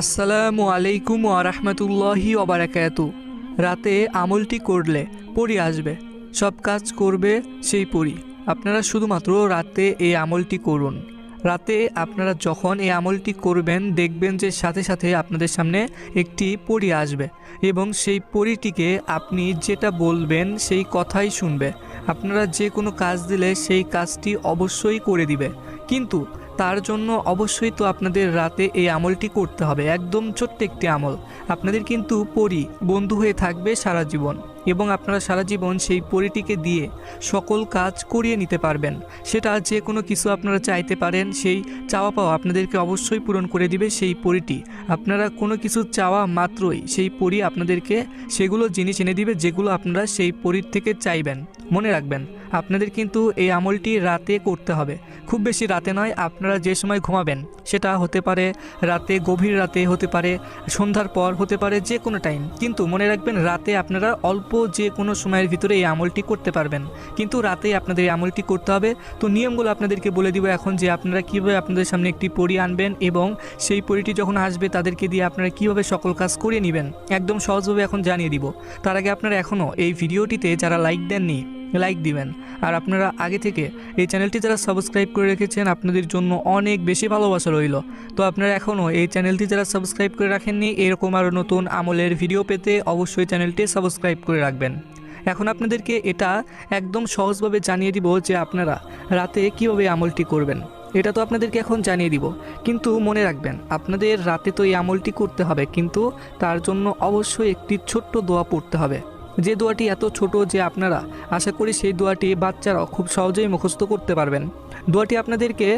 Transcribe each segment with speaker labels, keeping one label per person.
Speaker 1: আসসালামু আলাইকুম ওয়ারহমতুল্লাহি ওবারাকাতু রাতে আমলটি করলে পরি আসবে, সব কাজ করবে সেই পরি। আপনারা শুধুমাত্র রাতে এই আমলটি করুন। রাতে আপনারা যখন এই আমলটি করবেন, দেখবেন যে সাথে সাথে আপনাদের সামনে একটি পরি আসবে এবং সেই পরিটিকে আপনি যেটা বলবেন সেই কথাই শুনবে। আপনারা যে কোনো কাজ দিলে সেই কাজটি অবশ্যই করে দিবে। কিন্তু তার জন্য অবশ্যই তো আপনাদের রাতে এই আমলটি করতে হবে, একদম ছোট্ট একটি আমল। আপনাদের কিন্তু পরি বন্ধু হয়ে থাকবে সারা জীবন এবং আপনারা সারা জীবন সেই পরিটিকে দিয়ে সকল কাজ করিয়ে নিতে পারবেন। সেটা যে কোনো কিছু আপনারা চাইতে পারেন, সেই চাওয়া পাওয়া আপনাদেরকে অবশ্যই পূরণ করে দিবে সেই পরিটি। আপনারা কোনো কিছু চাওয়া মাত্রই সেই পরি আপনাদেরকে সেগুলো জিনিস এনে দিবে যেগুলো আপনারা সেই পরির থেকে চাইবেন। মনে রাখবেন, আপনাদের কিন্তু এই আমলটি রাতে করতে হবে। খুব বেশি রাতে নয়, আপনারা যে সময় ঘুমাবেন, সেটা হতে পারে রাতে, গভীর রাতে হতে পারে, সন্ধ্যার পর হতে পারে যে কোনো টাইম কিন্তু মনে রাখবেন, রাতে আপনারা অল্প যে কোনো সময়ের ভিতরে এই আমলটি করতে পারবেন। কিন্তু রাতে আপনাদের এই আমলটি করতে হবে। তো নিয়মগুলো আপনাদেরকে বলে দিব এখন যে আপনারা কীভাবে আপনাদের সামনে একটি পরি আনবেন এবং সেই পরিটি যখন আসবে, তাদেরকে দিয়ে আপনারা কীভাবে সকল কাজ করিয়ে নেবেন, একদম সহজভাবে এখন জানিয়ে দিব। তার আগে আপনারা এখনও এই ভিডিওটিতে যারা লাইক দেননি লাইক দিবেন। আর আপনারা আগে থেকে এই চ্যানেলটি যারা সাবস্ক্রাইব করে রেখেছেন, আপনাদের জন্য অনেক বেশি ভালোবাসা রইল। তো আপনারা এখনও এই চ্যানেলটি যারা সাবস্ক্রাইব করে রাখেননি, এরকম আরও নতুন আমলের ভিডিও পেতে অবশ্যই চ্যানেলটি সাবস্ক্রাইব করে রাখবেন। এখন আপনাদেরকে এটা একদম সহজভাবে জানিয়ে দিব যে আপনারা রাতে কীভাবে আমলটি করবেন। এটা তো আপনাদেরকে এখন জানিয়ে দিব। কিন্তু মনে রাখবেন, আপনাদের রাতে তো এই আমলটি করতে হবে, কিন্তু তার জন্য অবশ্যই একটি ছোট্ট দোয়া পড়তে হবে। যে দোয়াটি এত ছোট যে আপনারা আশা করি সেই দোয়াটি বাচ্চারাও খুব সহজেই মুখস্থ করতে পারবেন। দোয়াটি আপনাদেরকে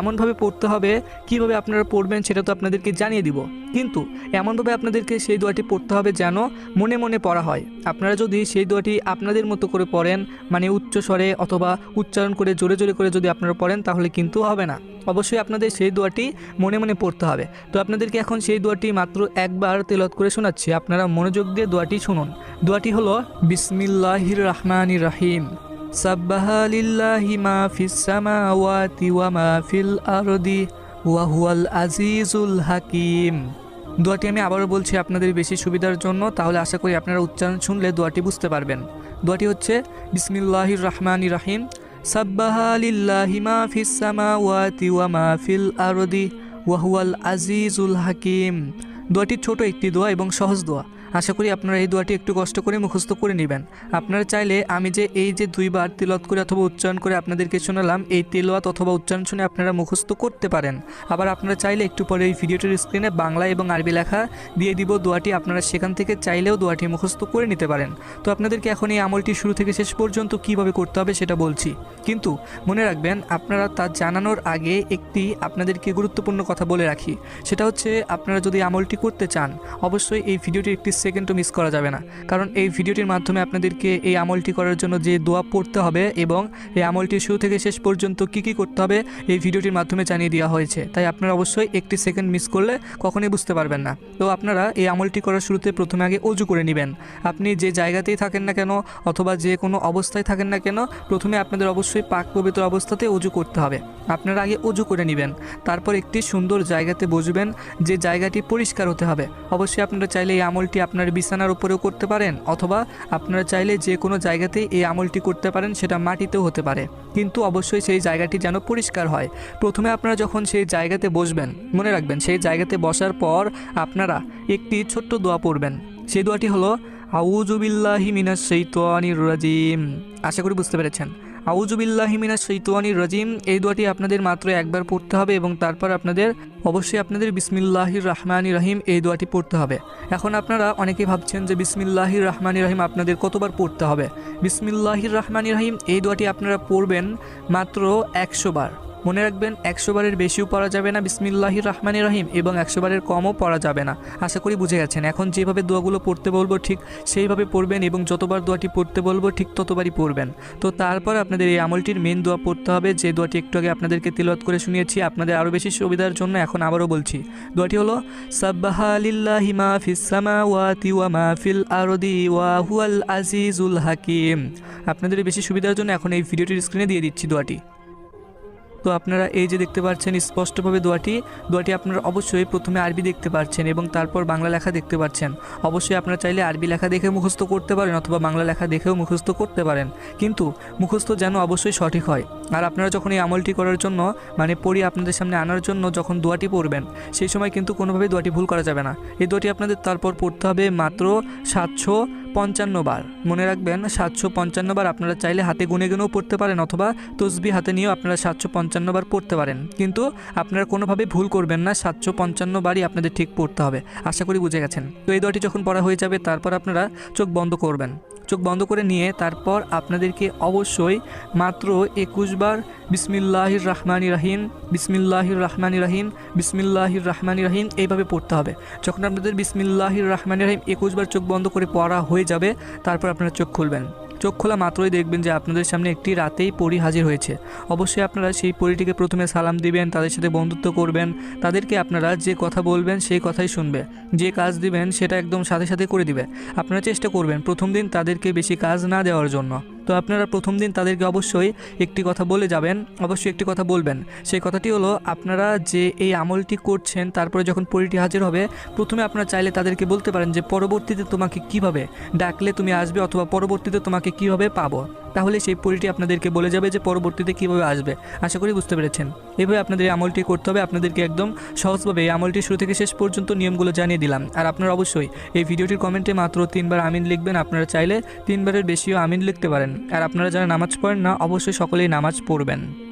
Speaker 1: এমনভাবে পড়তে হবে, কীভাবে আপনারা পড়বেন সেটা তো আপনাদেরকে জানিয়ে দিব। কিন্তু এমনভাবে আপনাদেরকে সেই দোয়াটি পড়তে হবে যেন মনে মনে পড়া হয়। আপনারা যদি সেই দোয়াটি আপনাদের মতো করে পড়েন মানে উচ্চ স্বরে অথবা উচ্চারণ করে জোরে জোরে করে যদি আপনারা পড়েন, তাহলে কিন্তু হবে না। অবশ্যই আপনাদের সেই দোয়াটি মনে মনে পড়তে হবে। তো আপনাদেরকে এখন সেই দোয়াটি মাত্র একবার তেলত করে শোনাচ্ছি। আপনারা মনোযোগ দিয়ে দোয়াটি শুনুন। দোয়াটি হলো, বিসমিল্লাহির রহমানির রাহিম। সাব্বাহা লিল্লাহি মা ফিস ওয়া মা ফিল আরদি ওয়া হুয়াল আজিজুল হাকিম। দোয়াটি আমি আবারও বলছি আপনাদের বেশি সুবিধার জন্য, তাহলে আশা করি আপনারা উচ্চারণ শুনলে দোয়াটি বুঝতে পারবেন। দোয়াটি হচ্ছে, বিসমিল্লাহির রহমানির রাহিম। আরদি আজিজুল হাকিম। দোয়াটি ছোট একটি দোয়া এবং সহজ দোয়া। আশা করি আপনারা এই দোয়াটি একটু কষ্ট করে মুখস্থ করে নেবেন। আপনারা চাইলে আমি যে এই যে দুইবার তিলত করে অথবা উচ্চারণ করে আপনাদেরকে শোনালাম, এই তেলোয়াত অথবা উচ্চারণ শুনে আপনারা মুখস্থ করতে পারেন। আবার আপনারা চাইলে একটু পরে এই ভিডিওটির স্ক্রিনে বাংলা এবং আরবি লেখা দিয়ে দিব দোয়াটি, আপনারা সেখান থেকে চাইলেও দোয়াটি মুখস্থ করে নিতে পারেন। তো আপনাদেরকে এখন এই আমলটি শুরু থেকে শেষ পর্যন্ত কীভাবে করতে হবে সেটা বলছি। কিন্তু মনে রাখবেন, আপনারা তা জানানোর আগে একটি আপনাদেরকে গুরুত্বপূর্ণ কথা বলে রাখি। সেটা হচ্ছে, আপনারা যদি আমলটি করতে চান, অবশ্যই এই ভিডিওটির একটি সেকেন্ডও মিস করা যাবে না। কারণ এই ভিডিওটির মাধ্যমে আপনাদেরকে এই আমলটি করার জন্য যে দোয়া পড়তে হবে এবং এই আমলটি শুরু থেকে শেষ পর্যন্ত কি কি করতে হবে, এই ভিডিওটির মাধ্যমে জানিয়ে দেওয়া হয়েছে। তাই আপনারা অবশ্যই একটি সেকেন্ড মিস করলে কখনোই বুঝতে পারবেন না। তো আপনারা এই আমলটি করার শুরুতে প্রথমে আগে অজু করে নেবেন। আপনি যে জায়গাতেই থাকেন না কেন অথবা যে কোনো অবস্থায় থাকেন না কেন, প্রথমে আপনাদের অবশ্যই পাক পবিত্র অবস্থাতে অজু করতে হবে। আপনারা আগে অজু করে নেবেন। তারপর একটি সুন্দর জায়গাতে বসবেন, যে জায়গাটি পরিষ্কার হতে হবে। অবশ্যই আপনারা চাইলে এই আমলটি আপনার বিছানার উপরেও করতে পারেন, অথবা আপনারা চাইলে যে কোনো জায়গাতেই এই আমলটি করতে পারেন, সেটা মাটিতেও হতে পারে। কিন্তু অবশ্যই সেই জায়গাটি যেন পরিষ্কার হয়। প্রথমে আপনারা যখন সেই জায়গাতে বসবেন, মনে রাখবেন, সেই জায়গাতে বসার পর আপনারা একটি ছোট্ট দোয়া পড়বেন। সেই দোয়াটি হলো আউজুবিল্লাহি মিনাস শৈতানির রাজিম। আশা করি বুঝতে পেরেছেন। আউজুবিল্লাহি মিনাস শৈতানির রাজিম। এই দোয়াটি আপনাদের মাত্র একবার পড়তে হবে এবং তারপর আপনাদের অবশ্যই আপনাদের বিসমিল্লাহির রহমানি রহিম এই দোয়াটি পড়তে হবে। এখন আপনারা অনেকেই ভাবছেন যে বিসমিল্লাহির রহমানি রহিম আপনাদের কতবার পড়তে হবে? বিসমিল্লাহির রহমানি রহিম, এই দোয়াটি আপনারা পড়বেন মাত্র একশো বার। মনে রাখবেন, একশো বারের বেশিও পড়া যাবে না, বিসমিল্লাহির রহমানি রহিম, এবং একশো বারের কমও পড়া যাবে না। আশা করি বুঝে গেছেন। এখন যেভাবে দোয়াগুলো পড়তে বলব ঠিক সেইভাবে পড়বেন এবং যতবার দোয়াটি পড়তে বলব ঠিক ততবারই পড়বেন। তো তারপর আপনাদের এই আমলটির মেন দোয়া পড়তে হবে। যে দোয়াটি একটু আগে আপনাদেরকে তিলত করে শুনিয়েছি, আপনাদের আরও বেশি সুবিধার জন্য এখন আবারও বলছি। দোয়াটি হলো, সাব্বাহা লিল্লাহি মা ফিস সামাওয়াতি ওয়া আরদি হাকিম। আপনাদের বেশি সুবিধার জন্য এখন এই ভিডিওটির স্ক্রিনে দিয়ে দিচ্ছি দোয়াটি। তো আপনারা এই যে দেখতে পাচ্ছেন, স্পষ্টভাবে দোয়াটি দোয়াটি আপনারা অবশ্যই প্রথমে আরবি দেখতে পাচ্ছেন এবং তারপর বাংলা লেখা দেখতে পাচ্ছেন অবশ্যই আপনারা চাইলে আরবি লেখা দেখে মুখস্থ করতে পারেন অথবা বাংলা লেখা দেখেও মুখস্থ করতে পারেন। কিন্তু মুখস্থ যেন অবশ্যই সঠিক হয়। আর আপনারা যখন এই আমলটি করার জন্য মানে পড়ি আপনাদের সামনে আনার জন্য যখন দোয়াটি পড়বেন, সেই সময় কিন্তু কোনোভাবেই দোয়াটি ভুল করা যাবে না। এই দোয়াটি আপনাদের তারপর পড়তে হবে মাত্র সাতশো পঞ্চান্ন বার। মনে রাখবেন, সাতশো পঞ্চান্ন বার আপনারা চাইলে হাতে গুনে গুনেও পড়তে পারেন অথবা তসবি হাতে নিয়েও আপনারা সাতশো পঞ্চান্ন বার পড়তে পারেন। কিন্তু আপনারা কোনোভাবে ভুল করবেন না, সাতশো পঞ্চান্ন বারই আপনাদের ঠিক পড়তে হবে। আশা করি বুঝে গেছেন। তো এই দোয়াটি যখন পড়া হয়ে যাবে, তারপর আপনারা চোখ বন্ধ করবেন। চোখ বন্ধ করে নিয়ে তারপর আপনাদেরকে অবশ্যই মাত্র একুশ বার বিসমিল্লাহির রহমান রাহিম, বিসমিল্লাহির রহমান রাহিম, বিসমিল্লাহির রহমান রাহিম এইভাবে পড়তে হবে। যখন আপনাদের বিসমিল্লাহির রহমান রাহিম একুশ বার চোখ বন্ধ করে পড়া হয়ে যাবে, তারপর আপনারা চোখ খুলবেন। চোখ খোলা মাত্রই দেখবেন যে আপনাদের সামনে একটি রাতেই পরি হাজির হয়েছে। অবশ্যই আপনারা সেই পরিটিকে প্রথমে সালাম দিবেন, তাদের সাথে বন্ধুত্ব করবেন, তাদেরকে আপনারা যে কথা বলবেন সেই কথাই শুনবে। যে কাজ দিবেন সেটা একদম সাথে সাথে করে দিবে। আপনারা চেষ্টা করবেন প্রথম দিন তাদেরকে বেশি কাজ না দেওয়ার জন্য। তো আপনারা প্রথম দিন তাদেরকে অবশ্যই একটি কথা বলে যাবেন, অবশ্যই একটি কথা বলবেন। সেই কথাটি হলো, আপনারা যে এই আমলটি করছেন, তারপরে যখন পরিটি হাজির হবে, প্রথমে আপনারা চাইলে তাদেরকে বলতে পারেন যে, পরবর্তীতে তোমাকে কীভাবে ডাকলে তুমি আসবে, অথবা পরবর্তীতে তোমাকে কীভাবে পাবো? তাহলে সেই পরিটি আপনাদেরকে বলে যাবে যে পরবর্তীতে কীভাবে আসবে। আশা করি বুঝতে পেরেছেন। এভাবে আপনাদের এই আমলটি করতে হবে। আপনাদেরকে একদম সহজভাবে এই আমলটি শুরু থেকে শেষ পর্যন্ত নিয়মগুলো জানিয়ে দিলাম। আর আপনারা অবশ্যই এই ভিডিওটির কমেন্টে মাত্র তিনবার আমিন লিখবেন। আপনারা চাইলে তিনবারের বেশিও আমিন লিখতে পারেন। আর আপনারা যারা নামাজ পড়েন না, অবশ্যই সকলেই নামাজ পড়বেন।